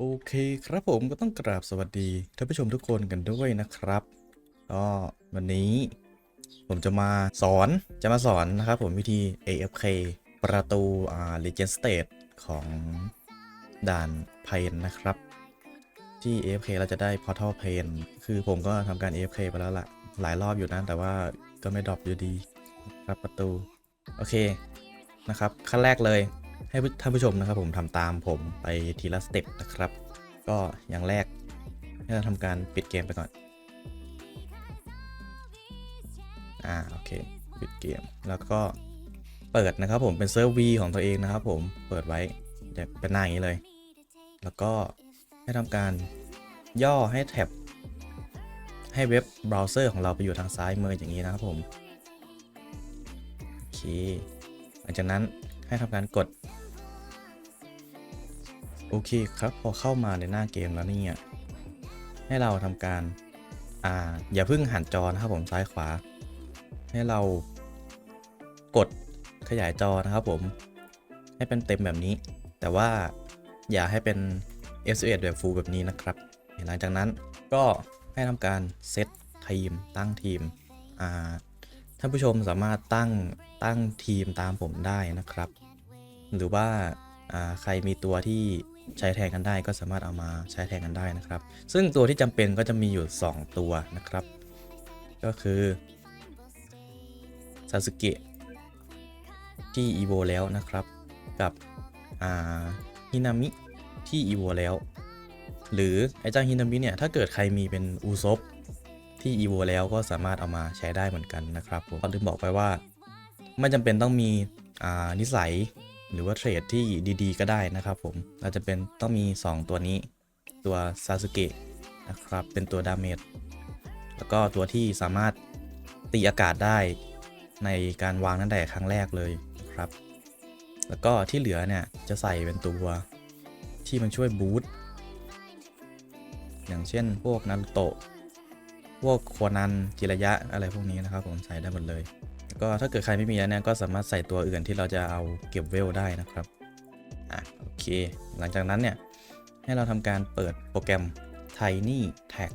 โอเคครับผมก็ต้องกราบสวัสดีท่านผู้ชมทุกคนกันด้วยนะครับก็วันนี้ผมจะมาสอนจะมาสอนนะครับผมวิธี AFK ประตูอ่า Legend State ของด่านเพนนะครับ ที่ AFK เราจะได้ Portal p a n คือผมก็ทำการ AFK ไปแล้วละหลายรอบอยู่นะ แต่ว่าก็ไม่ดรอปอยู่ดีครับประตู โอเคนะครับขั้นแรกเลย ให้ท่านผู้ชมนะครับผมทำตามผมไปทีละสเต็ปนะครับ ก็อย่างแรกให้เราทำการปิดเกมไปก่อน อ่าโอเคปิดเกมแล้วก็เปิดนะครับผมเป็นเซิร์ฟวีของตัวเองนะครับผมเปิดไว้จะเป็นหน้าอย่างนี้เลย แล้วก็ให้ทำการย่อให้แท็บ ให้เว็บเบราว์เซอร์ของเราไปอยู่ทางซ้ายมืออย่างนี้นะครับผม โอเค หลังจากนั้น ให้ทำการกด โอเคครับ พอเข้ามาในหน้าเกมแล้วเนี่ยให้เราทำการอ่าอย่าเพิ่งหันจอนะครับผมซ้ายขวา ให้เรากดขยายจอนะครับผม ให้เป็นเต็มแบบนี้ แต่ว่าอย่าให้เป็น S11 แบบ Full แบบนี้นะครับ หลังจากนั้นก็ให้ทำการเซตทีมตั้งทีมอ่าท่านผู้ชมสามารถตั้งตั้งทีมตามผมได้นะครับ หรือว่าใครมีตัวที่ใช้แทนกันได้ก็สามารถเอามาใช้แทนกันได้นะครับ ซึ่งตัวที่จำเป็นก็จะมีอยู่ 2 ตัวนะครับ ก็คือซาสึเกะที่อีโวแล้วนะครับ กับฮินามิที่อีโวแล้ว หรือไอ้เจ้าฮินามิเนี่ยถ้าเกิดใครมีเป็นอูซบที่อีโวแล้วก็สามารถเอามาใช้ได้เหมือนกันนะครับผมก็ลืมบอกไปว่า ไม่จำเป็นต้องมีนิสัย หรือว่าเทรดที่ดีๆ ก็ได้นะครับผมเราจะเป็นต้องมี 2 ตัวนี้ตัวซาสึเกะนะครับ เป็นตัวดาเมจแล้วก็ตัวที่สามารถตีอากาศได้ในการวางนั่นแต่ครั้งแรกเลยนะครับ แล้วก็ที่เหลือเนี่ยจะใส่เป็นตัวที่มันช่วยบูสต์อย่างเช่นพวกนารุโตะพวกโคนันจิระยะอะไรพวกนี้นะครับผมใส่ได้หมดเลย ก็ถ้าเกิดใครไม่มีแล้วเนี่ยก็สามารถใส่ตัวอื่นที่เราจะเอาเก็บเวลได้นะครับอะโอเค หลังจากนั้นเนี่ยให้เราทำการเปิดโปรแกรม Tiny Tax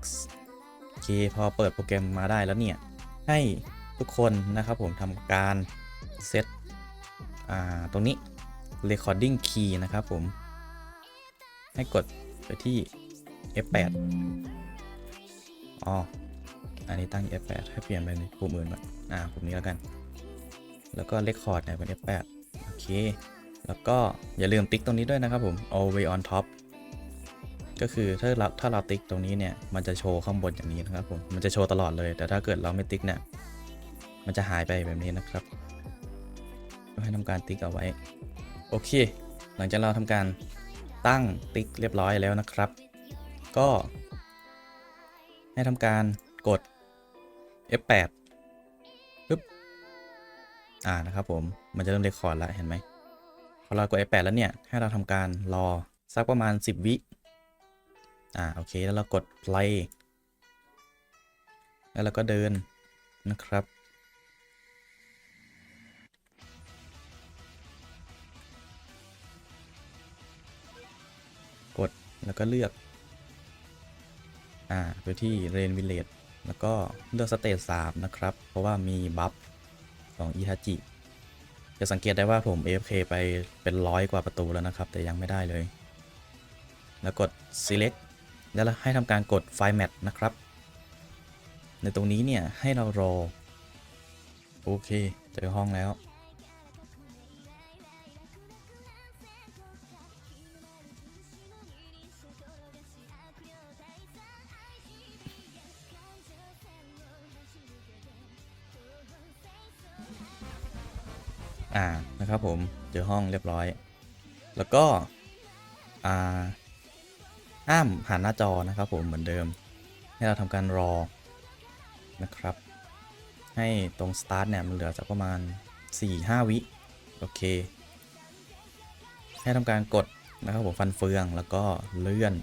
โอเคพอเปิดโปรแกรมมาได้แล้วเนี่ยให้ทุกคนนะครับผมทำการเซตอ่าตรงนี้ Recording Key นะครับผม ให้กดไปที่ F8 อ๋อ อันนี้ตั้ง F8 ให้เปลี่ยนเป็นปุ่มอื่นก่อนอ่าปุ่มนี้แล้วกัน แล้วก็ Record เนี่ยเป็น F8 โอเค แล้วก็อย่าลืมติ๊กตรงนี้ด้วยนะครับผม always on top ก็คือถ้าเราถ้าเราติ๊กตรงนี้เนี่ยมันจะโชว์ข้างบนอย่างนี้นะครับผมมันจะโชว์ตลอดเลย แต่ถ้าเกิดเราไม่ติ๊กเนี่ยมันจะหายไปแบบนี้นะครับก็ให้ทำการติ๊กเอาไว้ โอเค หลังจากเราทำการตั้งติ๊กเรียบร้อยแล้วนะครับ ก็ ให้ทำการกด F8 ปึ๊บอ่านะครับผมมันจะเริ่มเรคคอร์ดแล้วเห็นไหมพอเรากด F8 แล้วเนี่ย ให้เราทำการรอสักประมาณ 10 วิอ่าโอเคแล้วเรากด play แล้วเราก็เดินนะครับ กดแล้วก็เลือก อ่าไปที่เรนวิลเลจ แล้วก็เลือกสเตจ3นะครับ เพราะว่ามีบัฟของอิทาจิ จะสังเกตได้ว่าผม AFK ไปเป็นร้อยกว่าประตูแล้วนะครับ แต่ยังไม่ได้เลย แล้วกด select แล้วให้ทำการกด file mat นะครับ ในตรงนี้เนี่ยให้เรารอ โอเค เจอห้องแล้ว อ่านะครับผมเจอห้องเรียบร้อย แล้วก็อ่าห้ามหันหน้าจอนะครับผมเหมือนเดิม ให้เราทำการรอนะครับ ให้ตรง start เนี่ยมันเหลือสักประมาณ 4-5 วิ โอเค ให้ทำการกดนะครับผมฟันเฟืองแล้วก็เลื่อน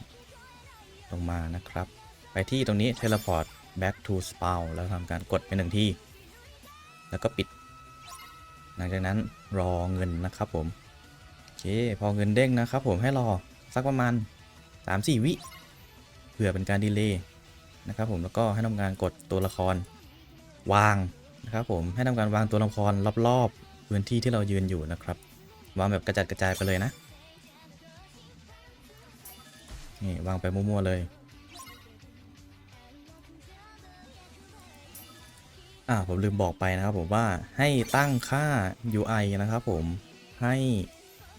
ลงมานะครับ ไปที่ตรงนี้ teleport back to spawn แล้วทำการกดไปหนึ่งที่ แล้วก็ปิด ลังจากนั้นรอเงินนะครับผมโอเคพอเงินเด้งนะครับผมให้รอสักประมาณ 3 4 วิเผื่อเป็นการดีเลย์นะครับผมแล้วก็ให้ทำการกดตัวละครวางนะครับผมให้ทำการวางตัวละครรอบๆพื้นที่ที่เรายืนอยู่นะครับ วางแบบกระจัดกระจายไปเลยนะนี่วางไปมั่วๆเลย อ่าผมลืมบอกไปนะครับผมว่าให้ตั้งค่า UI นะครับผมให้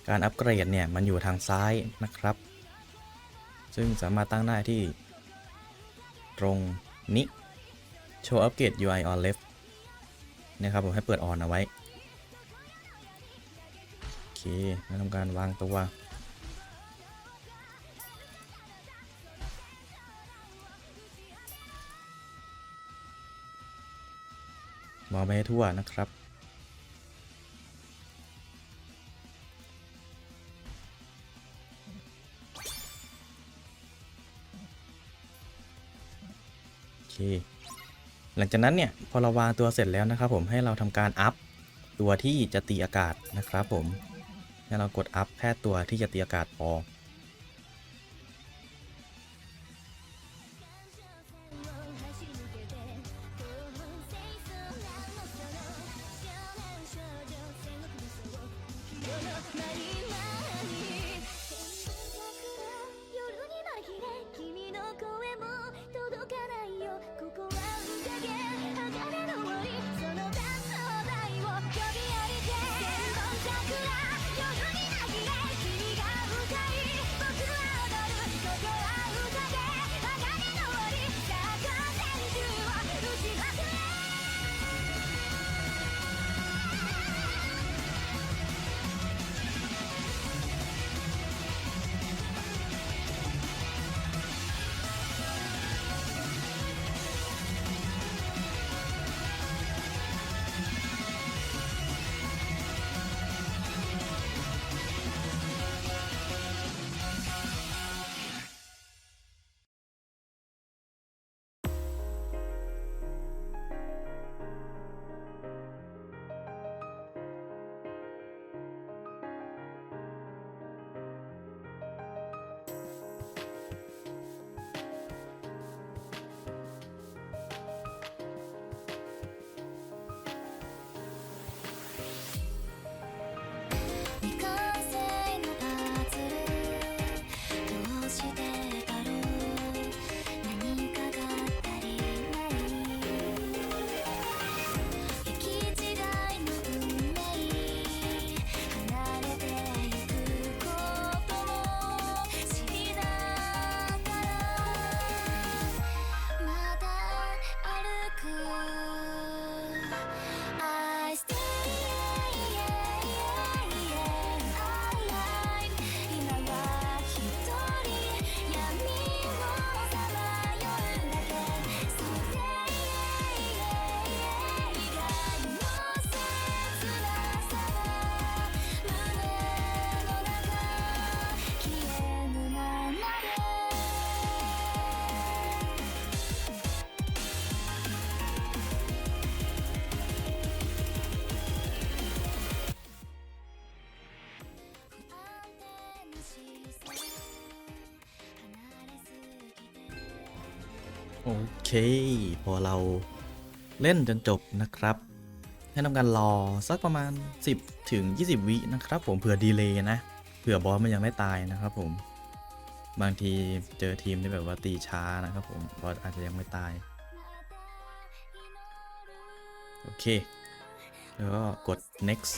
การอัปเกรดเนี่ยมันอยู่ทางซ้ายนะครับ ซึ่งสามารถตั้งได้ที่ ตรงนี้ Show Upgrade UI on left นะครับผมให้เปิดออนเอาไว้ โอเคแล้วทำการวางตัว มองไปให้ทั่วนะครับ โอเค หลังจากนั้นเนี่ย พอเราวางตัวเสร็จแล้วนะครับผมให้เราทำการอัพตัวที่จะตีอากาศนะครับผม ให้เรากดอัพแค่ตัวที่จะตีอากาศพอ โอเค พอเราเล่นจนจบนะครับ ให้ทำการรอสักประมาณ 10 ถึง 20 วินะครับ ผมเผื่อดีเลย์นะเผื่อบอสมันยังไม่ตายนะครับผม บางทีเจอทีมที่แบบว่าตีช้านะครับผมบอสอาจจะยังไม่ตาย โอเค แล้วก็กด next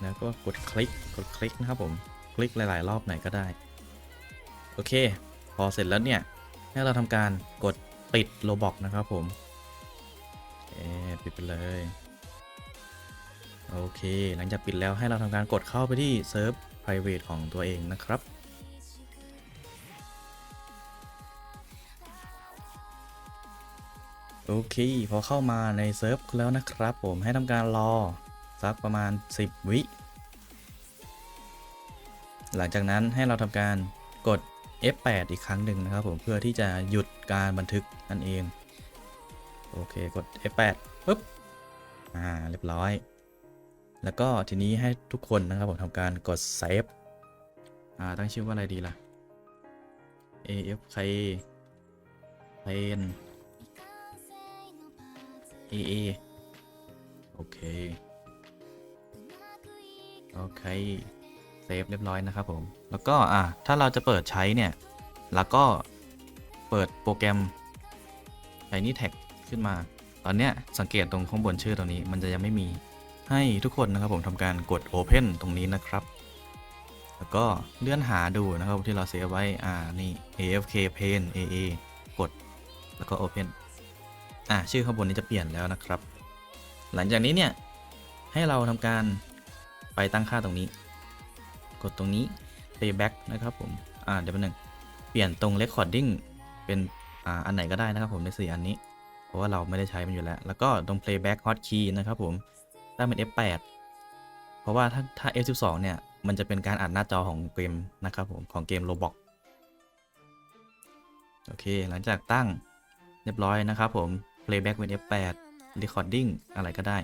แล้วก็กดคลิกกดคลิกนะครับผม คลิกหลาย ๆ รอบไหนก็ได้ โอเค พอเสร็จแล้วเนี่ย ให้เราทำการกดปิดโลบอกนะครับผมเอปิดไปเลย โอเค หลังจากปิดแล้วให้เราทำการกดเข้าไปที่เซิร์ฟ private ของตัวเองนะครับโอเค พอเข้ามาในเซิร์ฟแล้วนะครับผมให้ทำการรอ สักประมาณ 10 วิ หลังจากนั้นให้เราทำการกด F8 อีกครั้งหนึ่งนะครับผมเพื่อที่จะหยุดการบันทึกนั่นเอง โอเคกด F8 ปุ๊บอ่าเรียบร้อย แล้วก็ทีนี้ให้ทุกคนนะครับผมทำการกด Save อ่าตั้งชื่อว่าอะไรดีล่ะ AFK Plane AA โอเค โอเค เซฟเรียบร้อยนะครับผม แล้วก็อะถ้าเราจะเปิดใช้เนี่ย แล้วก็เปิดโปรแกรม Tiny Tag ขึ้นมา ตอนเนี้ยสังเกตตรงข้างบนชื่อตรงนี้ มันจะยังไม่มีให้ทุกคนนะครับผมทำการกด Open ตรงนี้นะครับ แล้วก็เลื่อนหาดูนะครับที่เราเซฟไว้ อ่า นี่ AFK Pain AA กด แล้วก็ Open อ่าชื่อข้างบนนี้จะเปลี่ยนแล้วนะครับ หลังจากนี้เนี่ย ให้เราทำการไปตั้งค่าตรงนี้ กดตรงนี้ playback นะครับผม อ่าเดี๋ยวแป๊บนึง เปลี่ยนตรง recording เป็น อ่า อันไหนก็ได้นะครับผมในสี่อันนี้ เพราะว่าเราไม่ได้ใช้มันอยู่แล้ว แล้วก็ตรง playback hotkey นะครับผมตั้งเป็น F8 เพราะว่าถ้าถ้า F12 เนี่ย มันจะเป็นการอัดหน้าจอของเกมนะครับผมของเกม Roblox โอเค หลังจากตั้งเรียบร้อยนะครับผม playback เป็น F8 recording อะไรก็ได้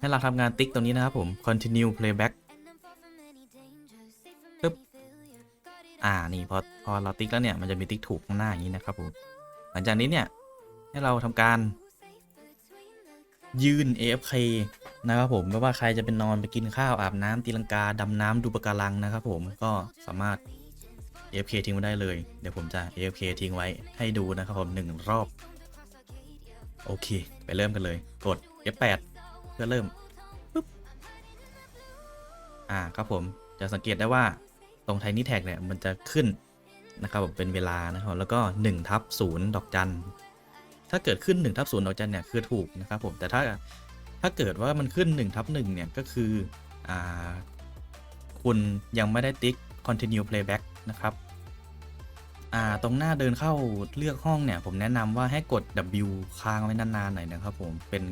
ให้เราทำงานติ๊กตรงนี้นะครับผม continue playback อ่านี่พอพอเราติ๊กแล้วเนี่ยมันจะมีติ๊กถูกข้างหน้าอย่างนี้นะครับผมหลังจากนี้เนี่ยให้เราทำการ ยืน AFK นะครับผมไม่ว่าใครจะเป็นนอนไปกินข้าวอาบน้ำตีลังกาดำน้ำดูปะการังนะครับผมก็สามารถ AFK ทิ้งไว้ได้เลย เดี๋ยวผมจะ AFK ทิ้งไว้ให้ดูนะครับผมหนึ่งรอบ โอเค ไปเริ่มกันเลย กด F8 เพื่อเริ่มปึ๊บอ่าครับผมจะสังเกตได้ว่า ตรง Tiny Tag เนี่ยมันจะขึ้นนะครับผมเป็นเวลานะครับแล้วก็1ทับ0ดอกจัน ถ้าเกิดขึ้น1ทับ0ดอกจันเนี่ยคือถูกนะครับผมแต่ถ้าถ้าเกิดว่ามันขึ้น1ทับ1เนี่ยก็คืออ่าคุณยังไม่ได้ติ๊ก continue playback นะครับอ่าตรงหน้าเดินเข้าเลือกห้องเนี่ยผมแนะนำว่าให้กด W ค้างไว้นานๆหน่อยนะครับผมเป็น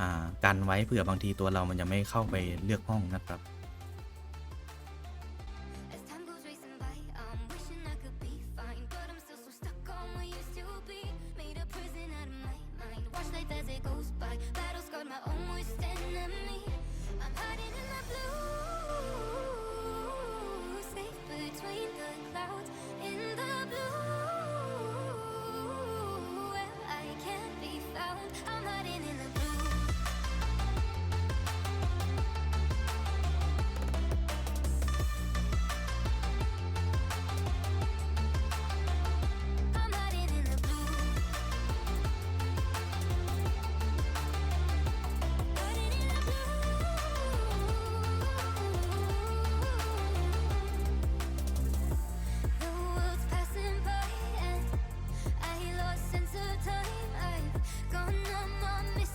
อ่ากันไว้เผื่อบางทีตัวเรามันจะไม่เข้าไปเลือกห้องนะครับ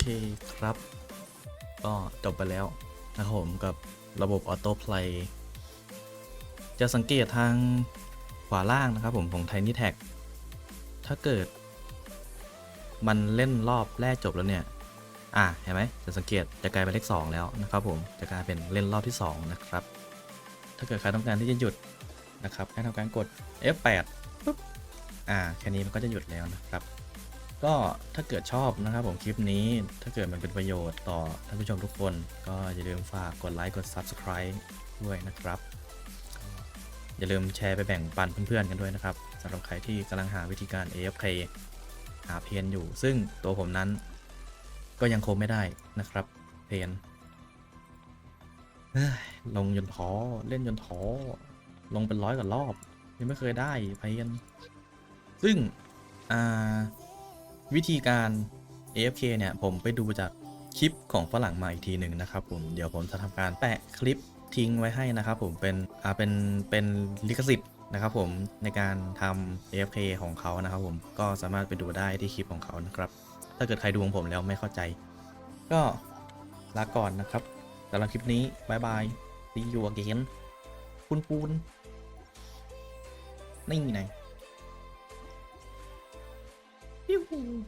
เคครับ ก็จบไปแล้วนะครับผมกับระบบออโต้เพลย์จะสังเกตทางขวาล่างนะครับผมของ Tiny Tag ถ้าเกิด มันเล่นรอบแรกจบแล้วเนี่ย อะเห็นไหมจะสังเกตจะกลายเป็นเลข 2 แล้วนะครับผมจะกลายเป็นเล่นรอบที่ 2 นะครับ ถ้าเกิดใครต้องการที่จะหยุดนะครับให้ทำการกด F8 ปุ๊บอ่าแค่นี้มันก็จะหยุดแล้วนะครับ ก็ถ้าเกิดชอบนะครับผมคลิปนี้ ถ้าเกิดมันเป็นประโยชน์ต่อท่านผู้ชมทุกคน ก็อย่าลืมฝากกดไลค์กด Subscribe ด้วยนะครับ อย่าลืมแชร์ไปแบ่งปันเพื่อนๆกันด้วยนะครับสำหรับใครที่กำลังหาวิธีการ AFK หาเพนอยู่ ซึ่งตัวผมนั้นก็ยังคงไม่ได้นะครับเพนเฮ้ยลงจนท้อเล่นจนท้อลงเป็นร้อยกว่ารอบ ยังไม่เคยได้เพนซึ่งอ่า วิธีการ AFK เนี่ย ผมไปดูจากคลิปของฝรั่งมาอีกทีหนึ่งนะครับผม เดี๋ยวผมจะทำการแปะคลิปทิ้งไว้ให้นะครับผมเป็นอ่าเป็นเป็นลิขสิทธิ์นะครับผมในการทำ AFK ของเขานะครับผมก็สามารถไปดูได้ที่คลิปของเขานะครับ ถ้าเกิดใครดูของผมแล้วไม่เข้าใจ ก็ลาก่อนนะครับสำหรับคลิปนี้บายบาย see you again ปูนปูนนี่ไง Uhum.